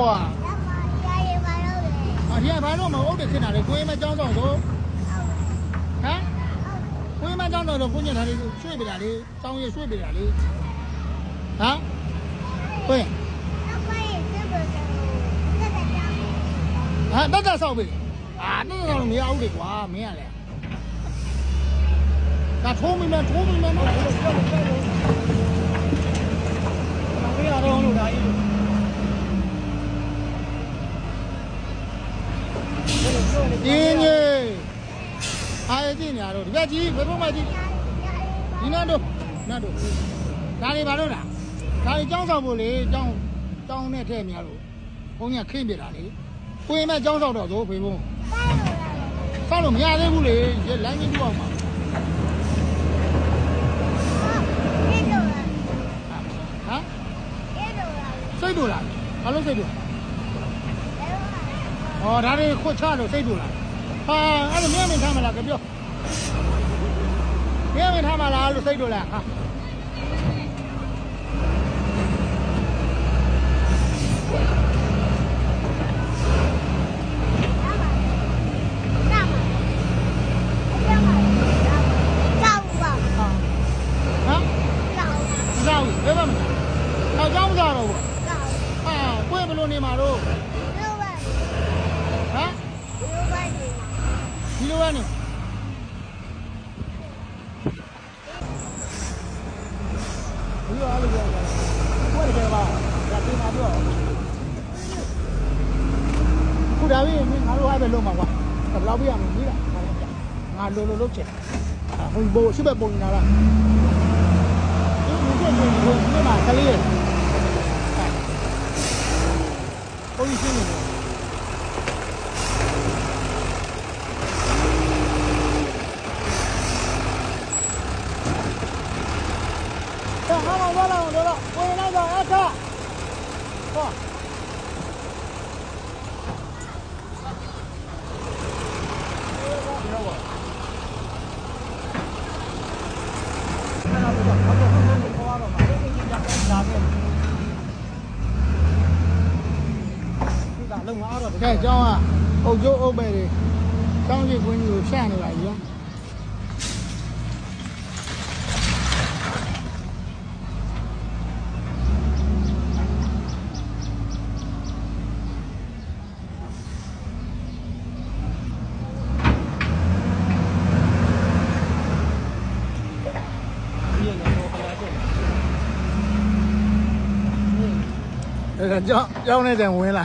啊！你爱爬树吗？我得去那里，工人们讲上都。啊？工人们讲都是。福建的，水边来的，漳州水边来的。啊？对。啊，那在上面。啊，那上面没有的过，没样的。那村民们，村民们，那。那不要到路上去。 လို့ဒါကြီးဒီညေအားရကြည့်နေရတော့ဒီဘက်ကြီးဘယ်ဘက်မှကြည့်ဒီနောက်တော့နောက်တော့ဒါတွေဘာလို့လားဒါတွေကြောင်းဆောင်ဖို့လေကြောင်းကြောင်းနဲ့ထည့်များလို့ဘုန်းကြီးခင်းပြတာလေကိုရင်မဲ့ကြောင်းဆောင်တော့သို့ဖေဘုန်းဆောက်လို့မရသေးဘူးလေလမ်းကြီးတူအောင်ပါဟမ်စိတ်တူလားဘာလို့စိတ်တူ ဩဒါတွေခွတ်ချလို့စိတ်တူလားဟာအဲ့လိုမြင်မြင်ထားမလားကြပြောမြင်မြင်ထားမလားလို့စိတ်တူလားဟာဟမ်မစားဘူးဘယ်မှာမစားအော်ကြောင်းမစားတော့ဘူးဟာကိုယ်ဘယ်လိုနေမှာတော့ဟမ်ဒီလိုပဲ နေဒီလိုအားလို့ပြောတာကိုယ်တကယ်ပါဒါပြင်มาပြောခုဒါပြီးမင်းငါတို့အားပဲလုံးမှာကွာဘယ်လောက်ပြရမလဲကြီးလားငါလိုလိုလုပ်ချင်ဟိုဘိုးရှိဘက်ပုံနေတာလားဒီလိုမျိုးဒီလိုမှာကလေးဘုန်းကြီးရှင်းနေတယ် 看我车道欢迎来到阿克哇看到这个他们会不会会的嘛你啊啊欧洲欧美的当地婚礼骗的来一样 ဒါကြောင်းကြောင်းနေတဲ့ဝင်လာ